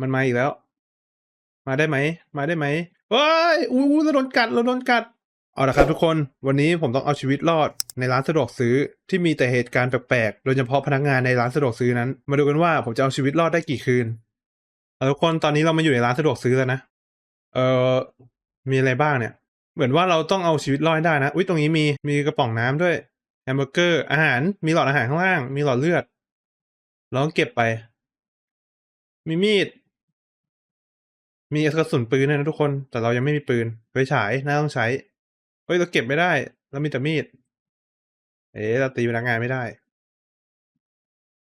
มันมาอีกแล้ว มาได้ไหม มาได้ไหมเฮ้ยอู้หูเราโดนกัดเราโดนกัด เอาละครับทุกคน วันนี้ผมต้องเอาชีวิตรอดในร้านสะดวกซื้อที่มีแต่เหตุการณ์แปลกๆ โดยเฉพาะพนักงานในร้านสะดวกซื้อนั้น มาดูกันว่าผมจะเอาชีวิตรอดได้กี่คืน เอาทุกคนตอนนี้เรามาอยู่ในร้านสะดวกซื้อแล้วนะ เอ่อ มีอะไรบ้างเนี่ย เหมือนว่าเราต้องเอาชีวิตรอดได้นะ อุ้ยตรงนี้มี มีกระป๋องน้ำด้วยแฮมเบอร์เกอร์ อาหาร มีหลอดอาหารข้างล่าง มีหลอดเลือดเราต้องเก็บไป มีมีด มีกระสุนปืนด้วยนะทุกคน แต่เรายังไม่มีปืนไฟฉายน่าต้องใช้เฮ้ยเราเก็บไม่ได้เรามีแต่มีด เอ๊ะเราตีพนักงานไม่ได้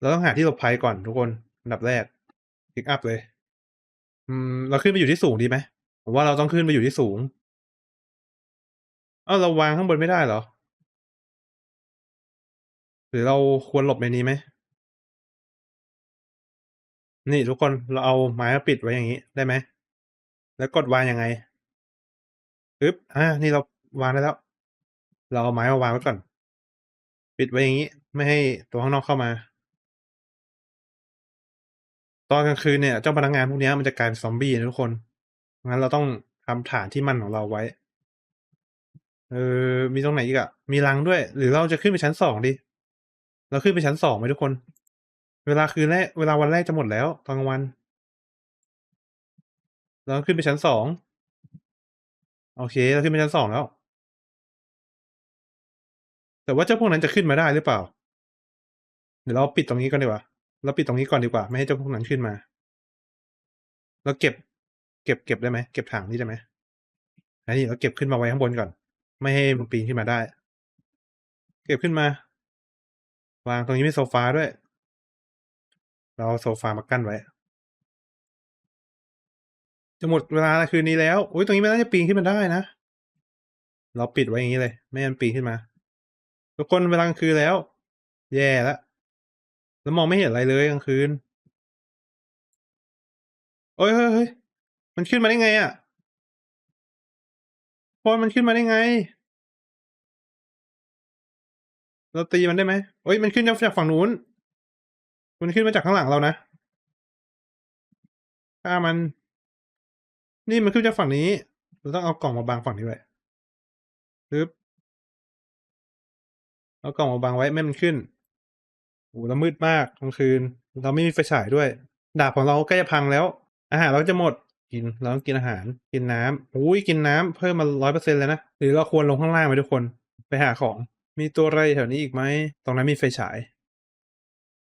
เราต้องหาที่หลบภัยก่อนทุกคนอันดับแรกพิกอัพเลย อืม เราขึ้นไปอยู่ที่สูงดีไหมผมว่าเราต้องขึ้นไปอยู่ที่สูงเอ้าเราวางข้างบนไม่ได้เหรอ หรือเราควรหลบในนี้ไหมนี่ทุกคนเราเอาไม้มาปิดไว้อย่างนี้ได้ไหม แล้วกดวางยังไงปึ๊บอานี่เราวางได้แล้ว เราเอาไม้มาวางไว้ก่อน ปิดไว้อย่างนี้ ไม่ให้ตัวข้างนอกเข้ามา ตอนกลางคืนเนี่ยเจ้าพนักงานพวกนี้มันจะกลายเป็นซอมบี้นะทุกคนงั้นเราต้องทำฐานที่มั่นของเราไว้ เออ มีตรงไหนอีกอะมีรังด้วย หรือเราจะขึ้นไปชั้นสองดีเราขึ้นไปชั้นสองไหมทุกคน เวลาคืนแรกเวลาวันแรกจะหมดแล้วตอนกลางวัน เราขึ้นไปชั้นสองโอเค เราขึ้นไปชั้นสองแล้ว แต่ว่าเจ้าพวกนั้นจะขึ้นมาได้หรือเปล่า เดี๋ยวเราปิดตรงนี้ก่อนดีกว่า เราปิดตรงนี้ก่อนดีกว่า ไม่ให้เจ้าพวกนั้นขึ้นมา เราเก็บ เก็บเก็บได้ไหมเก็บถังนี่ได้ไหมอันนี้เราเก็บขึ้นมาไว้ข้างบนก่อน ไม่ให้มันปีนขึ้นมาได้ เก็บขึ้นมา วางตรงนี้มีโซฟาด้วย เราเอาโซฟามากั้นไว้ จะหมดเวลาคืนนี้แล้วอุ้ยตรงนี้ไม่น่าจะปีนขึ้นมาได้นะ เราปิดไว้อย่างนี้เลย ไม่ให้มันปีนขึ้นมา ทุกคนเวลากลางคืนแล้ว แย่แล้วแล้วมองไม่เห็นอะไรเลยกลางคืนเฮ้ยเฮ้ยเฮ้ยมันขึ้นมาได้ไงอะ่ะคนมันขึ้นมาได้ไง เราตีมันได้ไหมเฮ้ยมันขึ้นจากฝั่งนู้น มันขึ้นมาจากข้างหลังเรานะฆ่ามัน นี่มันขึ้นจากฝั่งนี้ เราต้องเอากล่องมาบังฝั่งนี้ไว้ปึ๊บเอากล่องมาบังไว้ไม่มันขึ้นโอ้แล้วมืดมากกลางคืน เราไม่มีไฟฉายด้วย ดาบของเราใกล้จะพังแล้ว อาหารเราจะหมด กิน เราต้องกินอาหาร กินน้ำอุ้ยกินน้ำเพิ่มมาร้อยเปอร์เซ็นเลยนะ หรือเราควรลงข้างล่างไหมทุกคน ไปหาของ มีตัวอะไรแถวนี้อีกไหม ตรงนั้นมีไฟฉาย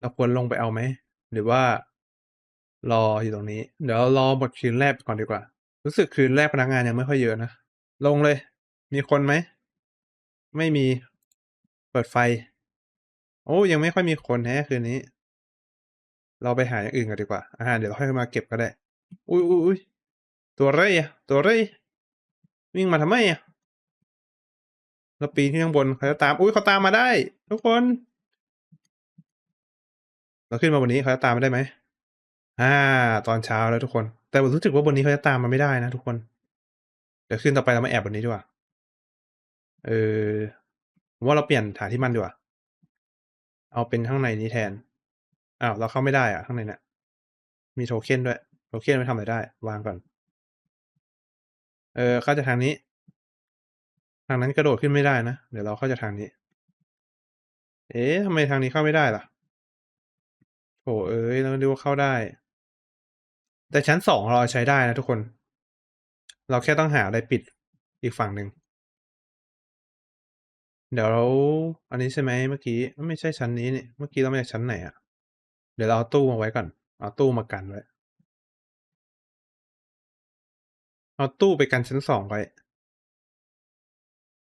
เราควรลงไปเอาไหม หรือว่ารออยู่ตรงนี้ เดี๋ยวรอหมดคืนแรกก่อนดีกว่า รู้สึกคืนแรกพนักงานยังไม่ค่อยเยอะนะ ลงเลย มีคนไหม ไม่มี เปิดไฟ โอ้ยังไม่ค่อยมีคนแฮะคืนนี้ เราไปหาอย่างอื่นกันดีกว่า อาหารเดี๋ยวเราค่อยมาเก็บก็ได้ อุ้ยอุ้ยอุ้ยตัวอะไรอะตัวอะไรวิ่งมาทำไมอะเราปีนขึ้นข้างบนเขาจะตาม อุ้ยเขาตามมาได้ ทุกคน เราขึ้นมาบนนี้เขาจะตามมาได้ไหมอ่า ตอนเช้าแล้วทุกคน แต่ผมรู้สึกว่าบนนี้เขาจะตามมาไม่ได้นะทุกคน เดี๋ยวขึ้นต่อไปเรามาแอบบนนี้ดีกว่า เออผมว่าเราเปลี่ยนฐานที่มันดีกว่า เอาเป็นข้างในนี้แทน อ้าวเราเข้าไม่ได้อะข้างในเนี่ย มีโทเค็นด้วย โทเค็นไม่ทำอะไรได้ วางก่อน เออเข้าจากทางนี้ ทางนั้นกระโดดขึ้นไม่ได้นะ เดี๋ยวเราเข้าจากทางนี้ เอ๊ะทำไมทางนี้เข้าไม่ได้ล่ะโถเอ้ยเราดูว่าเข้าได้ แต่ชั้นสองเราใช้ได้นะทุกคน เราแค่ต้องหาอะไรปิดอีกฝั่งหนึ่ง เดี๋ยวเราอันนี้ใช่ไหมเมื่อกี้ไม่ใช่ชั้นนี้เนี่ยเมื่อกี้เรามาจากชั้นไหนอะเดี๋ยวเราเอาตู้มาไว้ก่อน เอาตู้มากันไว้เอาตู้ไปกันชั้นสองไว้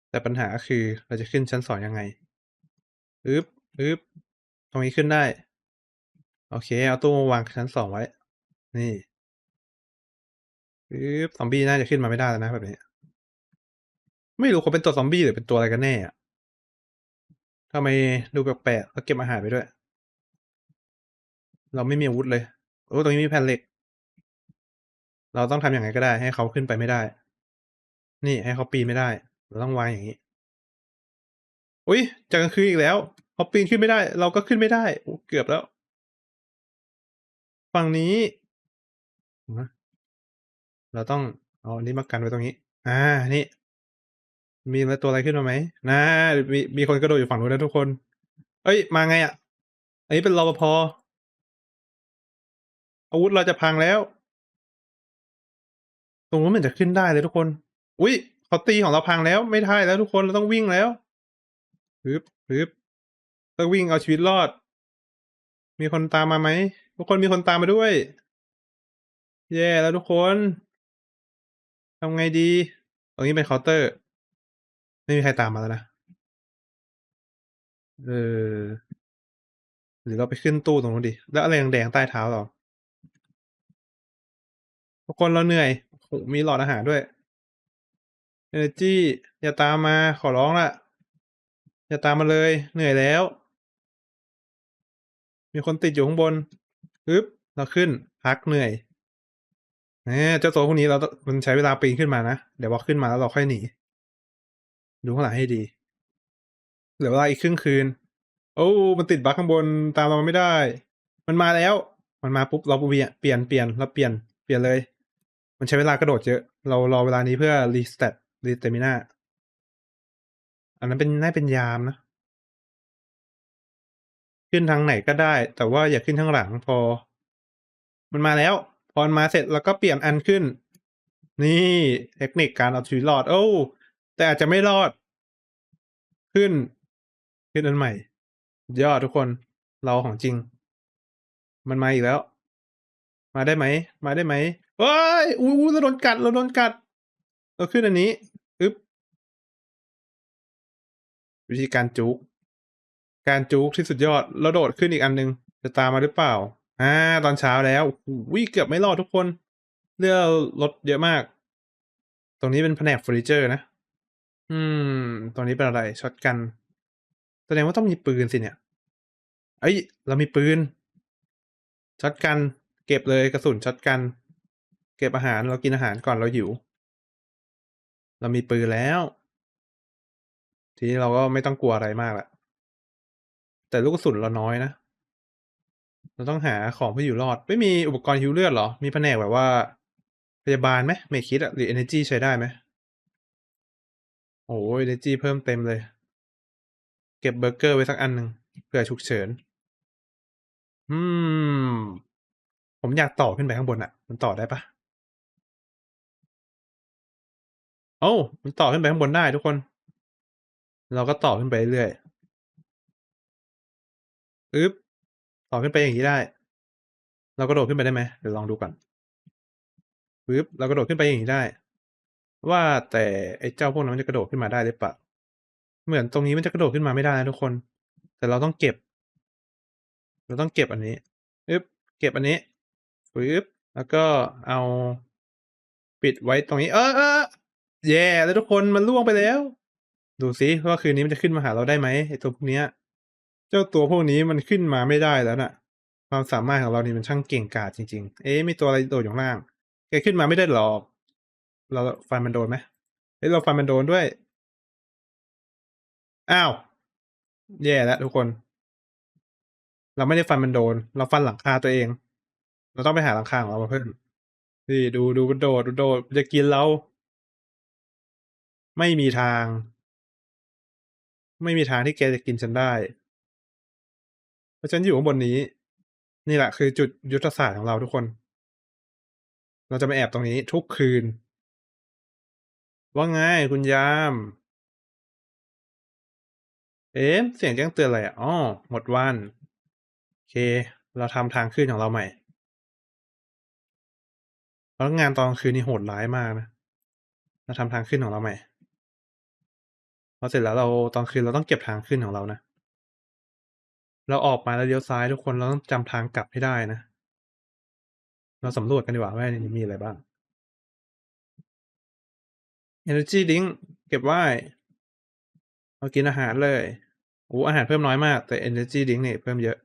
แต่ปัญหาคือเราจะขึ้นชั้นสองยังไงอึ๊บอึ๊บตรงนี้ขึ้นได้ โอเค เอาตู้มาวางชั้นสองไว้ นี่อึ๊บซอมบี้น่าจะขึ้นมาไม่ได้แล้วนะแบบนี้ ไม่รู้เขาเป็นตัวซอมบี้หรือเป็นตัวอะไรกันแน่อะทำไมดูแปลกๆแล้วเก็บอาหารไปด้วย เราไม่มีอาวุธเลย โอ้ตรงนี้มีแผ่นเหล็ก เราต้องทำอย่างไรก็ได้ ให้เขาขึ้นไปไม่ได้ นี่ให้เขาปีนไม่ได้ เราต้องวางอย่างนี้ อุ้ยจากกลางคืนอีกแล้วเขาปีนขึ้นไม่ได้ เราก็ขึ้นไม่ได้โอ้เกือบแล้ว ฝั่งนี้ นะ เราต้องเอาอันนี้มากันไว้ตรงนี้ อ่า นี่ มีอะไรตัวอะไรขึ้นมาไหมนะมีมีคนกระโดดอยู่ฝั่งนู้นนะทุกคน เอ้ย มาไงอะอันนี้เป็นรปภอาวุธเราจะพังแล้ว ตรงนู้นเหมือนจะขึ้นได้เลยทุกคน อุ๊ยเขาตีของเราพังแล้วไม่ได้แล้วทุกคนเราต้องวิ่งแล้วฮึบฮึบต้องวิ่งเอาชีวิตรอด มีคนตามมาไหมทุกคนมีคนตามมาด้วย แย่แล้วทุกคนทำไงดีตรงนี้เป็นเคาน์เตอร์ ไม่มีใครตามมาแล้วนะ เออ หรือเราไปขึ้นตู้ตรงนู้นดิ แล้วอะไรแดงๆใต้เท้าเราทุกคนเราเหนื่อยโหมีหลอดอาหารด้วย Energy อย่าตามมาขอร้องละอย่าตามมาเลย เหนื่อยแล้ว มีคนติดอยู่ข้างบนปึ๊บเราขึ้น พักเหนื่อย แหมเจ้าตัวพวกนี้เราต้องมันใช้เวลาปีนขึ้นมานะ เดี๋ยวพอขึ้นมาแล้วเราค่อยหนี ดูข้างหลังให้ดี เหลือเวลาอีกครึ่งคืน โอ้มันติดบั๊กข้างบนตามเราไม่ได้ มันมาแล้ว มันมาปุ๊บเราเปลี่ยนเปลี่ยนเปลี่ยนเราเปลี่ยนเปลี่ยนเลย มันใช้เวลากระโดดเยอะ เรารอเวลานี้เพื่อรีสเตตรีสเตมินาอันนั้นเป็นน่าเป็นยามนะ ขึ้นทางไหนก็ได้ แต่ว่าอย่าขึ้นข้างหลังพอ มันมาแล้ว พอมันมาเสร็จแล้วก็เปลี่ยนอันขึ้น นี่เทคนิคการเอาชีวิตรอด โอ้แต่อาจจะไม่รอด ขึ้น ขึ้นอันใหม่ ยอดทุกคนเราของจริง มันมาอีกแล้ว มาได้ไหม มาได้ไหมเฮ้ยอู้อู้เราโดนกัดเราโดนกัดเราขึ้นอันนี้อึ๊บวิธีการจุก การจุกที่สุดยอดแล้วโดดขึ้นอีกอันหนึ่งจะตามมาหรือเปล่า อ่า ตอนเช้าแล้วโอ้โฮเกือบไม่รอดทุกคนเลือดลดเยอะมาก ตรงนี้เป็นแผนกเฟอร์นิเจอร์นะ อืม ตรงนี้เป็นอะไรช็อตกัน แสดงว่าต้องมีปืนสิเนี่ยเฮ้ย เรามีปืนช็อตกัน เก็บเลยกระสุนช็อตกัน เก็บอาหารเรากินอาหารก่อนเราหิว เรามีปืนแล้ว ทีนี้เราก็ไม่ต้องกลัวอะไรมากล้วแต่ลูกกระสุนเราน้อยนะ เราต้องหาของเพื่ออยู่รอด ไม่มีอุปกรณ์ฮีลเลือดเหรอ?มีแผนกแบบว่า พยาบาลไหม Medkit อะหรือ Energy ใช้ได้ไหม?โอ้โฮ Energy เพิ่มเต็มเลย เก็บเบอร์เกอร์ไว้สักอันหนึ่งเผื่อฉุกเฉิน อืม ผมอยากต่อขึ้นไปข้างบนอะมันต่อได้ปล่า?โอ้มันต่อขึ้นไปข้างบนได้ทุกคน เราก็ต่อขึ้นไปเรื่อยอึ๊บ ต่อขึ้นไปอย่างงี้ได้ เรากระโดดขึ้นไปได้ไหม?เดี๋ยวลองดูก่อนปึ๊บเรากระโดดขึ้นไปอย่างงี้ได้ ว่าแต่ไอ้เจ้าพวกนั้นมันจะกระโดดขึ้นมาได้หรือเปล่า?เหมือนตรงนี้มันจะกระโดดขึ้นมาไม่ได้นะทุกคน แต่เราต้องเก็บ เราต้องเก็บอันนี้อึ๊บเก็บอันนี้ปึ๊บแล้วก็เอาปิดไว้ตรงนี้ เออๆแย่แล้วทุกคนมันร่วงไปแล้ว ดูซิว่าคืนนี้มันจะขึ้นมาหาเราได้ไหมไอ้ตัวพวกเนี้ย เจ้าตัวพวกนี้มันขึ้นมาไม่ได้แล้วน่ะ ความสามารถของเรานี่มันช่างเก่งกาจจริง ๆ เอ๊มีตัวอะไรโดดอยู่ข้างล่าง แกขึ้นมาไม่ได้หรอก เราฟันมันโดนไหม?เฮ้ยเราฟันมันโดนด้วย อ้าว แย่แล้วทุกคน เราไม่ได้ฟันมันโดน เราฟันหลังคาตัวเอง เราต้องไปหาหลังคาของเรามาเพิ่มนี่ดูดูมันโดดมันโดดมันจะกินเรา ไม่มีทาง ไม่มีทางที่แกจะกินฉันได้ ราะฉันอยู่ข้างบนนี้ นี่แหละคือจุดยุทธศาสตร์ของเราทุกคน เราจะมาแอบตรงนี้ทุกคืน ว่าไงคุณยาม?เอ๊ะเสียงแจ้งเตือนอะไรอะ?อ๋อหมดวันโอเค เราทำทางขึ้นของเราใหม่พนักงานตอนคืนนี่โหดร้ายมากนะ เราทำทางขึ้นของเราใหม่พอเสร็จแล้วเราตอนคืนเราต้องเก็บทางขึ้นของเรานะ เราออกมาแล้วเลี้ยวซ้ายทุกคนเราต้องจำทางกลับให้ได้นะ เราสำรวจกันดีกว่าว่าในนี้มีอะไรบ้าง Energy Drink เก็บไว้เรากินอาหารเลยโอ้โฮอาหารเพิ่มน้อยมากแต่ Energy Drink นี่เพิ่มเยอะ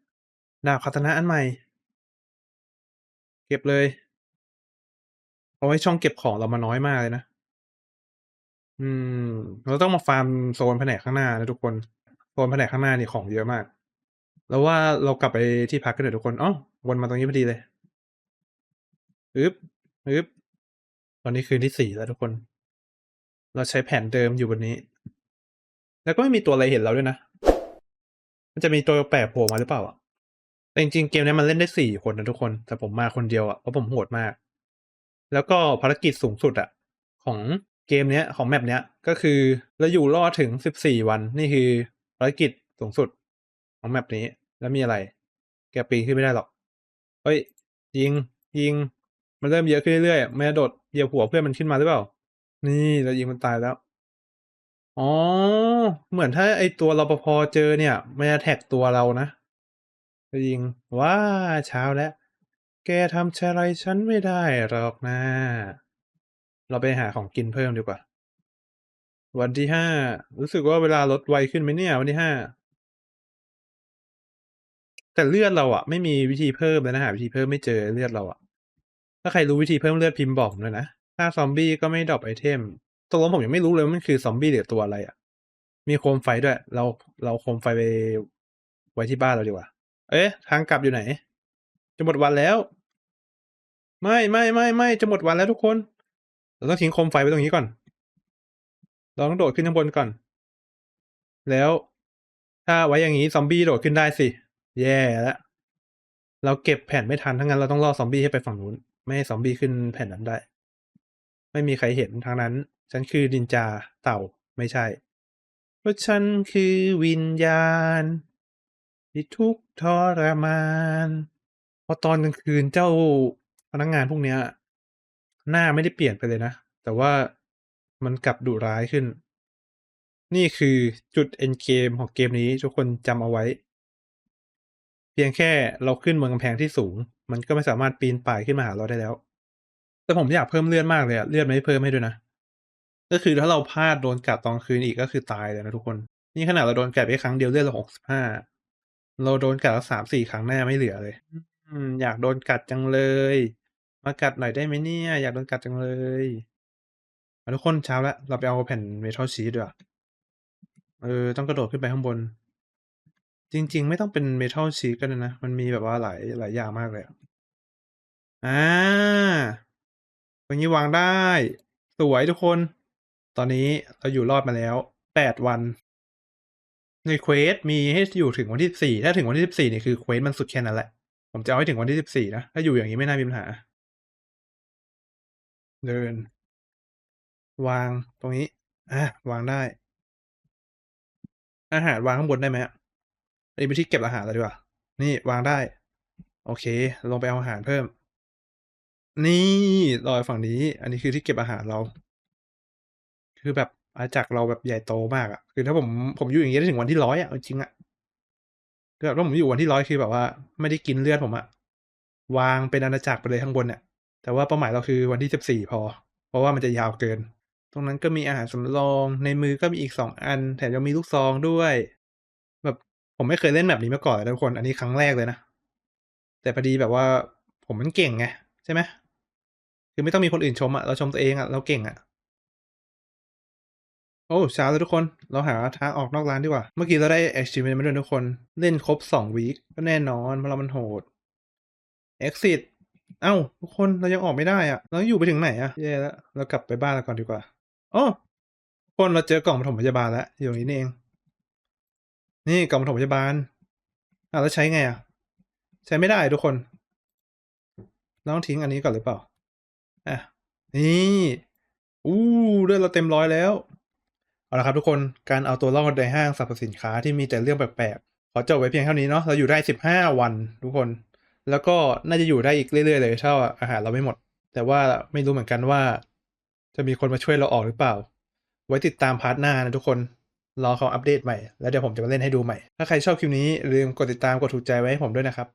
ดาบคาตานะอันใหม่ เก็บเลยเพราะว่าช่องเก็บของเรามันน้อยมากเลยนะ อืม เราต้องมาฟาร์มโซนแผนกข้างหน้านะทุกคน โซนแผนกข้างหน้านี่ของเยอะมาก เราว่าเรากลับไปที่พักกันเถอะทุกคนอ้าวนมาตรงนี้พอดีเลยอึ๊บฮึบตอนนี้คืนที่สี่แล้วทุกคน เราใช้แผนเดิมอยู่บนนี้ แล้วก็ไม่มีตัวอะไรเห็นเราด้วยนะ มันจะมีตัวแปลกโผล่มาหรือเปล่าอะแต่จริงๆเกมนี้มันเล่นได้สี่คนนะทุกคน แต่ผมมาคนเดียวอะเพราะผมโหดมาก แล้วก็ภารกิจสูงสุดอะ ของเกมเนี้ยของแมปเนี้ยก็คือเราอยู่รอดถึงสิบสี่วันนี่คือภารกิจสูงสุดของแมปนี้ แล้วมีอะไร แกปีนขึ้นไม่ได้หรอก เฮ้ย ยิง ยิง มันเริ่มเยอะขึ้นเรื่อยๆมันจะโดดเหยียบหัวเพื่อนมันขึ้นมาหรือเปล่า นี่เรายิงมันตายแล้ว อ๋อ เหมือนถ้าไอตัวรปภเจอเนี่ย มันจะแท็กตัวเรานะจะยิง ว้าเช้าแล้ว แกทำอะไรฉันไม่ได้หรอกนะ เราไปหาของกินเพิ่มดีกว่า วันที่ห้า รู้สึกว่าเวลาลดไวขึ้นไหมเนี่ย วันที่ห้า แต่เลือดเราอะไม่มีวิธีเพิ่มเลยนะหาวิธีเพิ่มไม่เจอเลือดเราอะถ้าใครรู้วิธีเพิ่มเลือดพิมพ์บอกผมด้วยนะถ้าซอมบี้ก็ไม่ดรอปไอเทมตกลงผมยังไม่รู้เลยว่ามันคือซอมบี้หรือตัวอะไรอะมีโคมไฟด้วย เราเราโคมไฟไปไว้ที่บ้านเราดีกว่า เอ๊ะ ทางกลับอยู่ไหน จะหมดวันแล้ว ไม่ไม่ไม่ไม่จะหมดวันแล้วทุกคน เราต้องทิ้งโคมไฟไว้ตรงนี้ก่อน เราต้องโดดขึ้นข้างบนก่อน แล้ว ถ้าไว้อย่างนี้ซอมบี้โดดขึ้นได้สิ แย่แล้วเราเก็บแผ่นไม่ทันทั้างนั้นเราต้องล่อซอมบี้ให้ไปฝั่งนู้น ไม่ให้ซอมบี้ขึ้นแผ่นนั้นได้ ไม่มีใครเห็นทางนั้น ฉันคือดินจาเต่าไม่ใช่ เพราะฉันคือวิญญาณที่ทุกทรมานพอตอนกลางคืนเจ้าพนักงานพวกเนี้ย หน้าไม่ได้เปลี่ยนไปเลยนะ แต่ว่ามันกลับดุร้ายขึ้น นี่คือจุดเอ็นเกมของเกมนี้ทุกคนจำเอาไว้ พียงแค่เราขึ้นบนกำแพงที่สูง มันก็ไม่สามารถปีนป่ายขึ้นมาหาเราได้แล้ว แต่ผมอยากเพิ่มเลือดมากเลยอะเลือดไม่ได้เพิ่มให้ด้วยนะ ก็คือถ้าเราพลาดโดนกัดตอนคืนอีกก็คือตายเลยนะทุกคน นี่ขนาดเราโดนกัดไปครั้งเดียวเลือดเราหกสิบห้าเราโดนกัดแล้วสามสี่ครั้งแน่ไม่เหลือเลยอยากโดนกัดจังเลย มากัดหน่อยได้ไหมเนี่ย อยากโดนกัดจังเลยทุกคนเช้าแล้วเราไปเอาแผ่นเมทัลชีตด้วยเออต้องกระโดดขึ้นไปข้างบน จริง ๆ ไม่ต้องเป็นเมทัลชีตก็ได้นะ มันมีแบบว่าหลายหลายอย่างมากเลยอะอ่าตรงนี้วางได้ สวยทุกคน ตอนนี้เราอยู่รอดมาแล้วแปดวัน ในเควสมีให้อยู่ถึงวันที่สี่ถ้าถึงวันที่สิบสี่นี่คือเควสมันสุดแค่นั้นแหละ ผมจะเอาให้ถึงวันที่สิบสี่นะ ถ้าอยู่อย่างนี้ไม่น่ามีปัญหา เดิน วางตรงนี้อะวางได้ อาหารวางข้างบนได้ไหมอะ นนี้เป็นที่เก็บอาหารแล้วดีกว่า นี่วางได้ โอเค ลงไปเอาอาหารเพิ่ม นี่รอยฝั่งนี้ อันนี้คือที่เก็บอาหารเรา คือแบบอาณาจักรเราแบบใหญ่โตมากอะคือถ้าผมผมอยู่อย่างนี้ได้ถึงวันที่ร้อยอะจริงอะคือแบบถ้าผมอยู่วันที่ร้อยคือแบบว่า ไม่ได้กินเลือดผมอะวางเป็นอาณาจักรไปเลยข้างบนเนี่ยแต่ว่าเป้าหมายเราคือวันที่สิบสี่พอ เพราะว่ามันจะยาวเกิน ตรงนั้นก็มีอาหารสำรอง ในมือก็มีอีกสองอัน แถมยังมีลูกซองด้วย ผมไม่เคยเล่นแบบนี้มาก่อนเลยทุกคน อันนี้ครั้งแรกเลยนะ แต่พอดีแบบว่า ผมมันเก่งไงใช่ไหมคือไม่ต้องมีคนอื่นชมอะเราชมตัวเองอะเราเก่งอะโอ้เช้าแล้วทุกคน เราหาทางออกนอกร้านดีกว่า เมื่อกี้เราได้ achievement มาด้วยทุกคน เล่นครบสองวีคก็แน่นอนเพราะเรามันโหด exit เอ้า ทุกคนเรายังออกไม่ได้อะเราอยู่ไปถึงไหนอะแย่แล้วเรากลับไปบ้านเราก่อนดีกว่าอ๋อทุกคนเราเจอกล่องปฐมพยาบาลแล้วอยู่ตรงนี้นี่เอง นี่กล่องปฐมพยาบาลอะแล้วใช้ไงอะ ใช้ไม่ได้ทุกคนต้องทิ้งอันนี้ก่อนหรือเปล่าอะนี่อู้เลือดเราเต็มร้อยแล้ว เอาละครับทุกคนการเอาตัวรอดในห้างสรรพสินค้าที่มีแต่เรื่องแปลกๆขอจบไว้เพียงเท่านี้เนาะเราอยู่ได้สิบห้าวันทุกคน แล้วก็น่าจะอยู่ได้อีกเรื่อยๆเลยถ้าอาหารเราไม่หมด แต่ว่าไม่รู้เหมือนกันว่า จะมีคนมาช่วยเราออกหรือเปล่า ไว้ติดตามพาร์ทหน้านะทุกคน รอเขาอัปเดตใหม่ แล้วเดี๋ยวผมจะมาเล่นให้ดูใหม่ ถ้าใครชอบคลิปนี้ลืมกดติดตามกดถูกใจไว้ให้ผมด้วยนะครับ